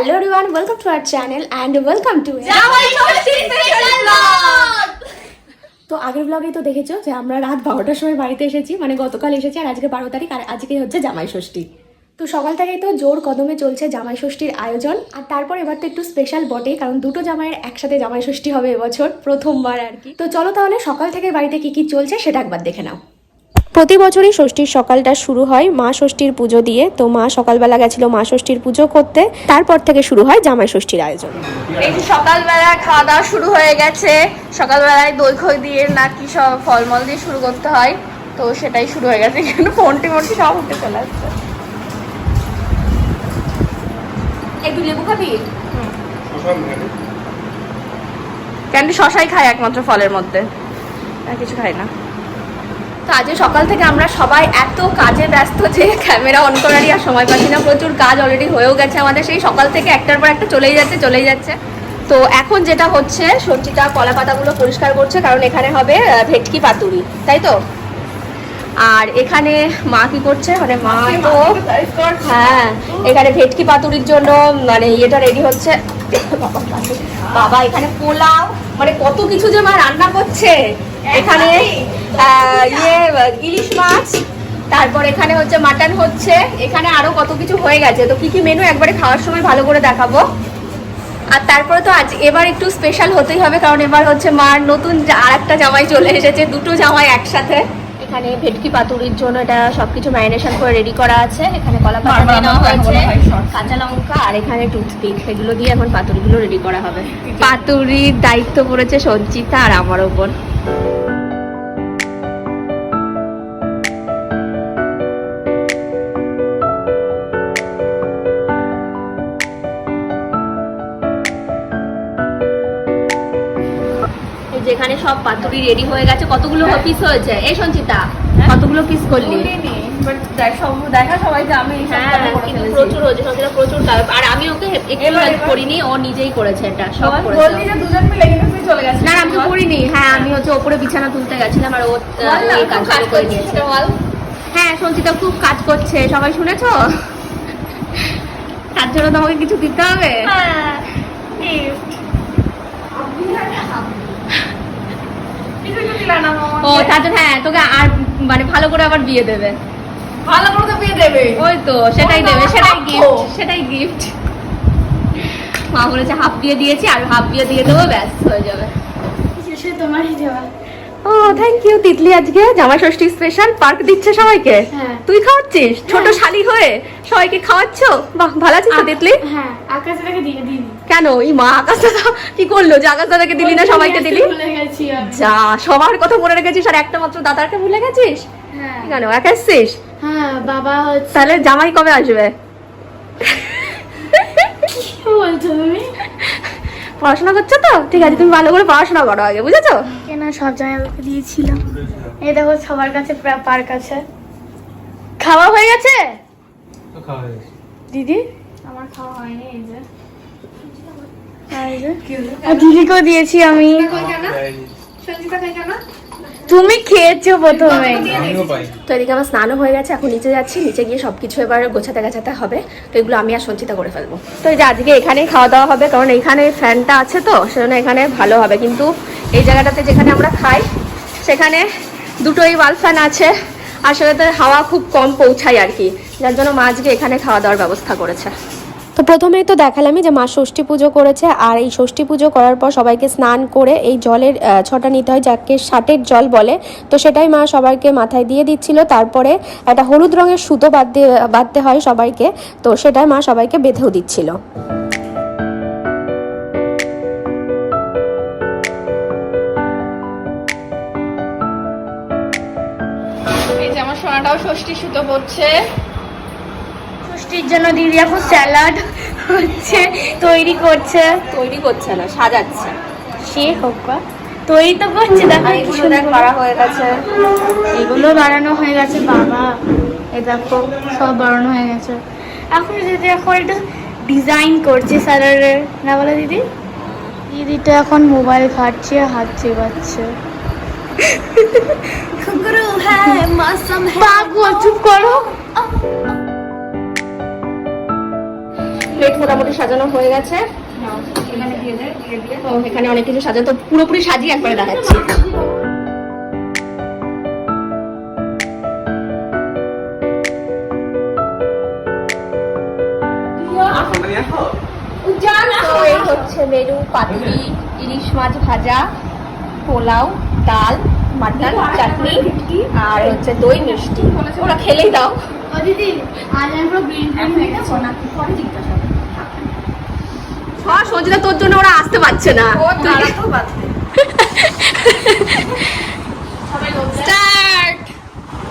Hello everyone welcome to our channel and welcome to তো আগের ব্লগেই তো দেখেছ যে আমরা রাত বারোটার সময় বাড়িতে এসেছি মানে গতকাল এসেছি আর আজকে বারো তারিখ আর আজকে হচ্ছে জামাই ষষ্ঠী। তো সকাল থেকেই তো জোর কদমে চলছে জামাই ষষ্ঠীর আয়োজন আর তারপর এবার তো একটু স্পেশাল বটে কারণ দুটো জামাইয়ের একসাথে জামাই ষষ্ঠী হবে এবছর প্রথমবার আর কি। তো চলো তাহলে সকাল থেকে বাড়িতে কি কি চলছে সেটা একবার দেখে নাও। প্রতি বছরই ষষ্ঠীর সকালটা শুরু হয় মা ষষ্ঠীর পুজো দিয়ে। তো মা সকালবেলা গেছিল মা ষষ্ঠীর পুজো করতে। তারপর থেকে শুরু হয় জামাই ষষ্ঠীর আয়োজন। এই যে সকালবেলা খাওয়া দাওয়া শুরু হয়ে গেছে। সকালবেলায় দই খই দিয়ে নাকি সব ফলমল দিয়ে শুরু করতে হয়। তো সেটাই শুরু হয়ে গেছে। কিন্তু ফোনটি মনটি সব উঠে চলে আসছে। একটু লেবু খাবি? ক্যান্ডি শশাই খায় একমাত্র ফলের মধ্যে? আর কিছু খাই না। আজকে সকাল থেকে আমরা সবাই এত কাজে ব্যস্ত যে ক্যামেরা অন করারই আর সময় পাচ্ছি না। প্রচুর কাজ অলরেডি হয়েও গেছে আমাদের। সেই সকাল থেকে একটার পর একটা চলেই যাচ্ছে চলেই যাচ্ছে। তো এখন যেটা হচ্ছে সবজিটা কলা পাতাগুলো পরিষ্কার করছে, কারণ এখানে হবে ভেটকি পাতুরি, তাই তো? আর এখানে মা কি করছে? মানে মা তো হ্যাঁ এখানে ভেটকি পাতুরির জন্য মানে ইয়েটা রেডি হচ্ছে। বাবা এখানে পোলাও মানে কত কিছু যে মা রান্না করছে। এখানে ইয়ে ইলিশ মাছ তারপর এখানে হচ্ছে মাটন হচ্ছে। এখানে আরও কত কিছু হয়ে গেছে। তো কি কি মেনু একবারে খাওয়ার সময় ভালো করে দেখাবো। আর তারপরে তো আজ এবার একটু স্পেশাল হতেই হবে কারণ এবার হচ্ছে মার নতুন আর একটা জামাই চলে এসেছে দুটো জামাই একসাথে। এখানে ভেটকি পাতুরির জন্য এটা সবকিছু ম্যারিনেশন করে রেডি করা আছে। এখানে কলা পাতা দিয়ে হয়েছে হয়. কাঁচা লঙ্কা আর এখানে টুথপিক সেগুলো দিয়ে এখন পাতুরিগুলো রেডি করা হবে। পাতুরির দায়িত্ব পড়েছে সঞ্চিতা আর আমার ওপর এই যেখানে সব পাতুরি রেডি হয়ে গেছে। কতগুলো পিস হয়েছে? এই সঞ্চিতা কতগুলো পিস করলি? দেখা সবাই যে আমি হ্যাঁ। প্রচুর হয়েছে সঞ্চিতা প্রচুর আর আমি ওকে একটু হেল্প করিনি ও নিজেই করেছে এটা সব বললি যে দুজন মিলে কিন্তু তুই চলে গেছিস। না না, আমি তো করিনি। হ্যাঁ আমি হচ্ছে ওপরে বিছানা তুলতে গেছিলাম আর ও আহ, এই খুব কাজগুলো কাজ করে নিয়েছে। হ্যাঁ সঞ্চিতা খুব কাজ করছে সবাই শুনেছো? তার জন্য তোমাকে কিছু দিতে হবে? হ্যাঁ, gift। কিছু তো দিলা না মামা। ও তার জন্য হ্যাঁ তোকে আর মানে ভালো করে আবার বিয়ে দেবে। ভালো করে তো বিয়ে দেবে। ওই তো সেটাই দেবে সেটাই গিফট সেটাই গিফট মা বলেছে হাফ দিয়ে দিয়েছি আর হাফ দিয়ে দিয়ে দেবো ব্যাস হয়ে যাবে। সে তোমারই দেওয়া ও থ্যাংক ইউ তিতলি আজকে। জামা ষষ্ঠী স্পেশাল পার্ক দিচ্ছে সবাইকে। হ্যাঁ। তুই খাওয়াচ্ছিস? ছোট শালি হয়ে সবাইকে খাওয়াচ্ছ? বাহ ভালো আছিস তো তিতলি? হ্যাঁ আকাশ থেকে দিয়ে দিন। কেন? এই মা আকাশ দাদা কি করল? যে আকাশ দাদাকে দিলি না সবাইকে দিলি। যা সবার কথা মনে রেখেছিস আর একটা মাত্র দাদাকে ভুলে গেছিস? হ্যাঁ। কেন? একা এসছিস? হ্যাঁ বাবা হচ্ছে তাহলে জামাই কবে আসবে? বলছো তুমি? পড়াশোনা করছ তো? ঠিক আছে তুমি ভালো করে পড়াশোনা করো আগে বুঝেছ? কেনা সব জায়গায় দিয়েছিলাম। এই দেখো সবার কাছে পার্ক আছে। খাওয়া হয়ে গেছে। দিদি? আমার খাওয়া হয়নি এই যে। আর দিদিকেও দিয়েছি আমি। তুমি খেয়েছো প্রথমে। তো এদিকে আমার স্নানও হয়ে গেছে এখন নিচে যাচ্ছি নিচে গিয়ে সবকিছু এবার গোছাতে গাছাতে হবে। তো এগুলো আমি আর সঞ্চিতা করে ফেলব। তো এই যে আজকে এখানেই খাওয়া দাওয়া হবে কারণ এখানে ফ্যানটা আছে তো সেজন্য এখানে ভালো হবে। কিন্তু এই জায়গাটাতে যেখানে আমরা খাই সেখানে দুটোই ওয়াল ফ্যান আছে। আর সেটাতে হাওয়া খুব কম পৌঁছায় আর কি। যার জন্য মা আজকে এখানে খাওয়া দাওয়ার ব্যবস্থা করেছে। তো প্রথমেই তো দেখালামই যে মা ষষ্ঠী পুজো করেছে আর এই ষষ্ঠী পুজো করার পর সবাইকে স্নান করে এই জলের ছটা নিতে হয় যাকে ষাটের জল বলে। তো সেটাই মা সবাইকে মাথায় দিয়ে দিচ্ছিল। তারপরে একটা হলুদ রঙের সুতো বাঁধতে বাঁধতে হয় সবাইকে। তো সেটাই মা সবাইকে বেঁধেও দিচ্ছিল। আমার সোনাটাও ষষ্ঠী সুতো পড়ছে ষষ্ঠীর জন্য দিদি এখন স্যালাড। হচ্ছে তৈরি করছে। তৈরি করছে না সাজাচ্ছে। সে হোক। তৈরি তো করছে দেখো কি সুন্দর। করা হয়ে গেছে। এগুলো বাড়ানো হয়ে গেছে বাবা। এই দেখো সব বাড়ানো হয়ে গেছে। এখন দিদি এখন একটু ডিজাইন করছে স্যালাডের না বলে দিদি? দিদিটা এখন মোবাইল ঘাটছে হাত চেবাচ্ছে। পাগল চুপ করো। প্লেট মোটামুটি সাজানো হয়ে গেছে। এখানে অনেক কিছু সাজানো, তো পুরোপুরি সাজিয়ে একবারে দেখাচ্ছি। পাতুরি, ইলিশ মাছ ভাজা, পোলাও, ডাল, মাটন, চাটনি, আর হচ্ছে দই মিষ্টি। খেলেই দাও। দিদি আজ আমি পুরো গ্রিন গ্রিন হয়ে হ্যাঁ সঞ্জিতা তোর জন্য ওরা আসতে পারছে না।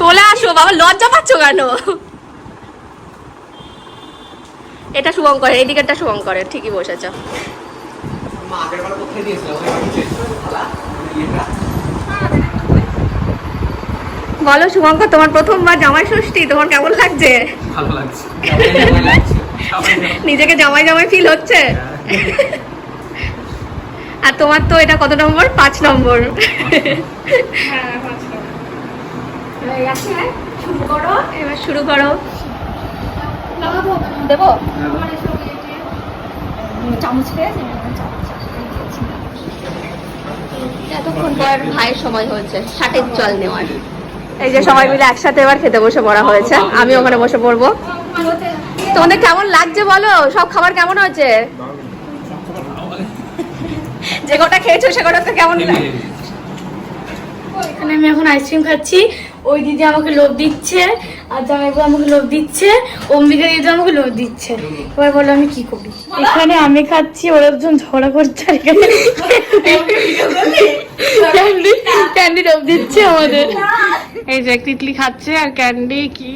চলে আসো বাবা লজ্জা পাচ্ছ কেন? এটা শুভঙ্করের এই দিকেরটা শুভঙ্করের ঠিকই বসেছ। মা আগের বার কোথায় দিয়েছিল ওই বাড়িতে থালা ইয়েটা। বলো শুভঙ্কর তোমার প্রথমবার জামাই ষষ্ঠী তোমার কেমন লাগছে? ভালো লাগছে। নিজেকে জামাই জামাই ফিল হচ্ছে? আর তোমার তো এটা কত নম্বর? পাঁচ নম্বর। শুরু করো এবার শুরু করো। দেবো? চামচ পেয়েছে এতক্ষণ পর ভাইয়ের সময় হয়েছে ষাটের জল নেওয়ার। এই যে সবাই মিলে একসাথে এবার খেতে বসে পড়া হয়েছে আমি ওখানে বসে পড়ব। তোমাদের কেমন লাগছে বলো? সব খাবার কেমন হয়েছে? যে কটা খেয়েছো সে কটা তো কেমন লাগে? এখানে আমি এখন আইসক্রিম খাচ্ছি। ওই দিদি আমাকে লোভ দিচ্ছে আর জামাইবু আমাকে লোভ দিচ্ছে অম্বিকা দিদি আমাকে লোভ দিচ্ছে। এবার বলো আমি কি করি? এখানে আমি খাচ্ছি ওরা দুজন ঝগড়া করছে আর এখানে ক্যান্ডি ক্যান্ডি লোভ দিচ্ছে আমাদের। এই যে তিতলি খাচ্ছে আর ক্যান্ডি কি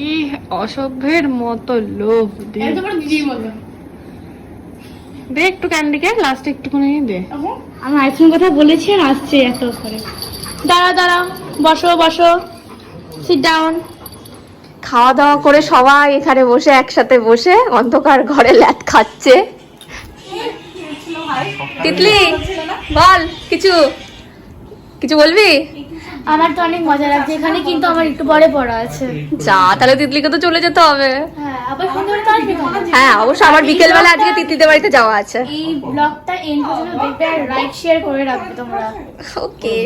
অসভ্যের মতো লোভ দে দিদির মতো। দে একটু ক্যান্ডিকে লাস্টে একটুখানি দে। আমি আইসক্রিম কথা বলেছি আর আসছে এত করে। দাঁড়া দাঁড়া বসো বসো সিট ডাউন খাওয়া দাওয়া করে সবাই এখানে বসে একসাথে বসে অন্ধকার ঘরে ল্যাট খাচ্ছে। তিতলি বল কিছু কিছু বলবি? আমার তো অনেক মজা লাগছে। এখানে কিন্তু আমার একটু পরে পড়া আছে। যা তাহলে তিতলিকে তো চলে যেতে হবে। হ্যাঁ? হ্যাঁ অবশ্যই আমার আজকে তিতলিদের বাড়িতে যাওয়া আছে। এই ব্লগটা এন্ড পর্যন্ত দেখবে আর লাইক শেয়ার করে রাখবে তোমরা। ওকে।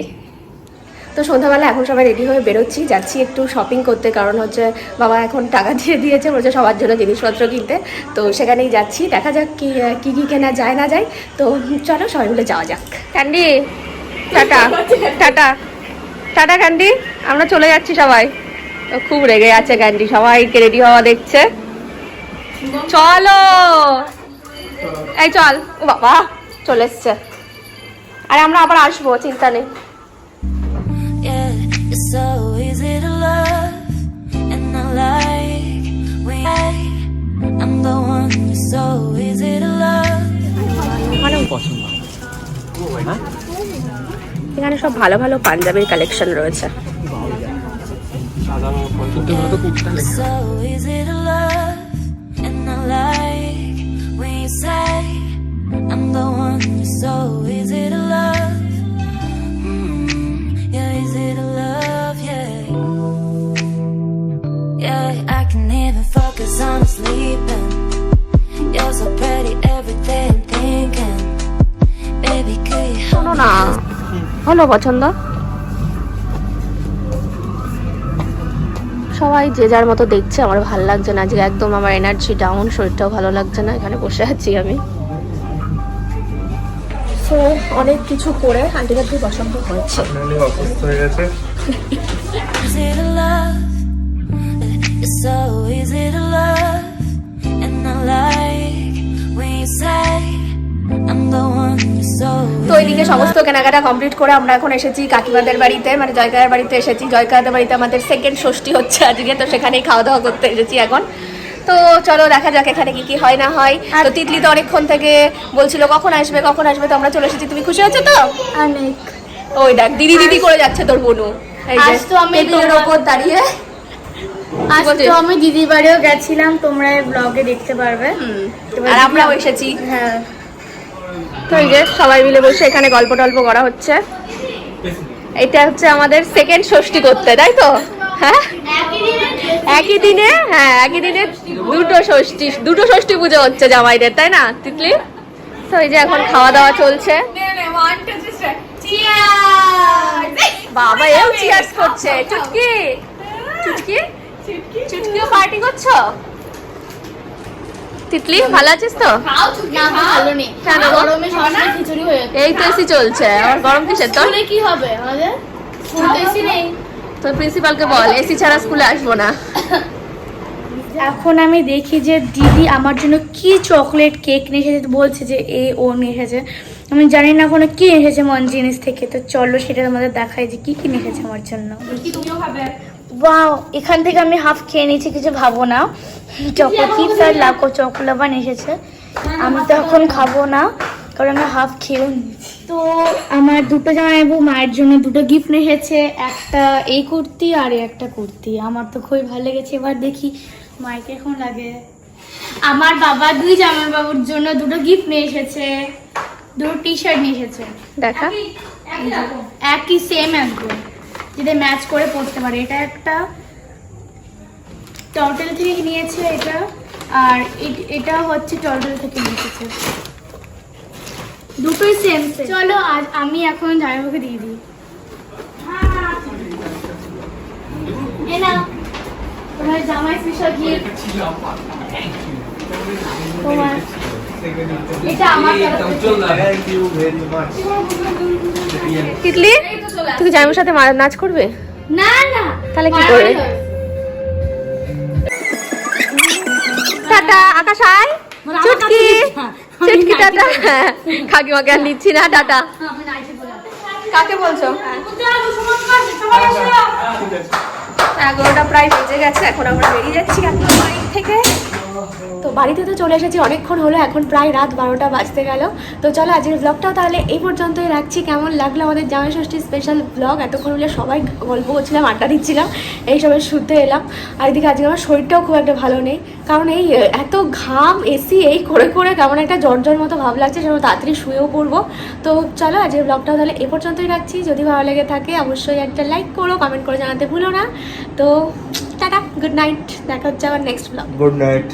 তো সন্ধ্যাবেলা এখন সবাই রেডি হয়ে বেরোচ্ছি। যাচ্ছি একটু শপিং করতে কারণ হচ্ছে বাবা এখন টাকা দিয়ে দিয়েছে সবার জন্য জিনিসপত্র কিনতে। তো সেখানেই যাচ্ছি। দেখা যাক কি কি কি কেনা যায় না যায়। তো চলো সবাই মিলে যাওয়া যাক। Candy tata. Tata. Tata candy আমরা চলে যাচ্ছি সবাই। তো খুব রেগে আছে ক্যান্ডি সবাইকে রেডি হওয়া দেখছে। চলো। এই চল। ও বাবা চলে এসছে। আরে আমরা আবার আসব চিন্তা নেই. পছন্দ। হ্যাঁ? এখানে সব ভালো ভালো পাঞ্জাবির কালেকশন রয়েছে I'm the one. So to love. হলো পছন্দ? সবাই যে যার মতো দেখছে আমার ভালো লাগছে না। আজকে একদম আমার এনার্জি ডাউন শরীরটাও ভালো লাগছে না এখানে বসে আছি আমি। তো অনেক কিছু করে আন্টিটা খুব পছন্দ হয়েছে। অসুস্থ হয়ে গেছে। Easy to love. It's so easy to love. And I like when you say তো এইদিকে সমস্ত কেনাকাটা কমপ্লিট করে আমরা এখন এসেছি কাকিমাদের বাড়িতে। মানে জয়কার বাড়িতে এসেছি। জয়কাদের বাড়িতে আমাদের সেকেন্ড ষষ্ঠী হচ্ছে আজকে তো সেখানেই খাওয়া দাওয়া করতে এসেছি এখন। তো চলো দেখা যাক এখানে কি কি হয় না হয়। তো তিতলি তো অনেকক্ষণ থেকে বলছিল কখন আসবে কখন আসবে? তো আমরা চলে এসেছি। তুমি খুশি হচ্ছে তো? অনেক। ওই দেখ দিদি দিদি করে যাচ্ছে তোর বোনু। আজ তো আমি তোমার- ওপর দাঁড়িয়ে। আজ? তো আমি দিদির বাড়িও গেছিলাম তোমরা ব্লগে দেখতে পারবে। আর আমরাও এসেছি। হ্যাঁ। তো এই যে সবাই মিলে বসে এখানে গল্প টল্প করা হচ্ছে। এটা হচ্ছে আমাদের সেকেন্ড ষষ্ঠী করতে, তাই তো? হ্যাঁ? একই দিনে হ্যাঁ একই দিনে দুটো ষষ্ঠী দুটো ষষ্ঠী পুজো হচ্ছে জামাইদের, তাই না, তিতলি? তো এই যে এখন খাওয়া দাওয়া চলছে। বাবা, এও চিয়ার্স করছে। চুটকি? চুটকি? চুটকিও পার্টি করছ? তিতলি ভালো আছিস তো? ভালো নেই। কেন? গরমে খিচুড়ি হয়ে এই তো এসি চলছে আমার গরম কিসের তো কি হবে আমাদের? তো এসি নেই। তোর প্রিন্সিপালকে বল এসি ছাড়া স্কুলে আসব না। এখন আমি দেখি যে দিদি আমার জন্য কি চকলেট কেক নিয়ে এসেছে বলছে যে এ ও নিয়ে এসেছে। আমি জানি না কোনো কি এসেছে মন জিনিস থেকে তো চলো সেটা তোমাদের দেখায় যে কি কি নিয়ে এসেছে আমার জন্য। ওয়াও এখান থেকে আমি হাফ খেয়ে নিয়েছি কিছু ভাবো না। চকো চিপস আর লাকো চকোলাবান এসেছে। আমি তো এখন খাব না কারণ আমি হাফ খেয়েও নিয়েছি। তো আমার দুটো জামাইবু মায়ের জন্য দুটো গিফট এসেছে একটা এই কুর্তি আর এই একটা কুর্তি। আমার তো খুবই ভালো লেগেছে এবার দেখি মাইকে এখন লাগে। আমার বাবা দুই জামাইবাবুর জন্য দুটো গিফট নিয়ে এসেছে দুটো টি শার্ট নিয়ে এসেছে। দেখা। একই সেম একদম যদি ম্যাচ করে পরতে পারে। এটা একটা টর্টেল থেকে নিয়েছে এটা আর এটা হচ্ছে টর্টেল থেকে নিয়েছে। দুটোই সেম চলো আজ আমি এখন জামাইবাবুকে দিয়ে দিই। এ না তোমার জামাই স্পেশাল গিফট তোমার তিতলি তুই কি সাথে নাচ করবে? না না তাহলে কি করবে? টাটা আকাশ আয়। চুটকি চুটকি টাটা। কাকিমাকে আর নিচ্ছি না টাটা। কাকে বলছো? এগারোটা প্রায় বেজে গেছে এখন আমরা বেরিয়ে যাচ্ছি আপনার বাড়ি থেকে। তো বাড়িতে তো চলে এসেছি, অনেকক্ষণ হলো, এখন প্রায় রাত বারোটা বাজতে গেল। তো চলো আজকের ব্লগটাও তাহলে এই পর্যন্তই রাখছি। কেমন লাগল আমাদের জামাই ষষ্ঠীর স্পেশাল ব্লগ এতক্ষণ হলে সবাই গল্প করছিলাম, আড্ডা দিচ্ছিলাম, এই সবাই শুদ্ধ এলাম। আর এদিকে আজকে আমার শরীরটাও খুব একটা ভালো নেই। কারণ এই এত ঘাম, এসি, এই করে করে কেমন একটা জ্বর মতো ভাব লাগছে সেটা তাড়াতাড়ি শুয়েও পড়ব। তো চলো আজকের ব্লগটাও তাহলে এ পর্যন্তই রাখছি। যদি ভালো লেগে থাকে, অবশ্যই একটা লাইক করো কমেন্ট করে জানাতে ভুলো না। তো টাটা গুড নাইট দেখা হচ্ছে আবার নেক্সট ব্লগ গুড নাইট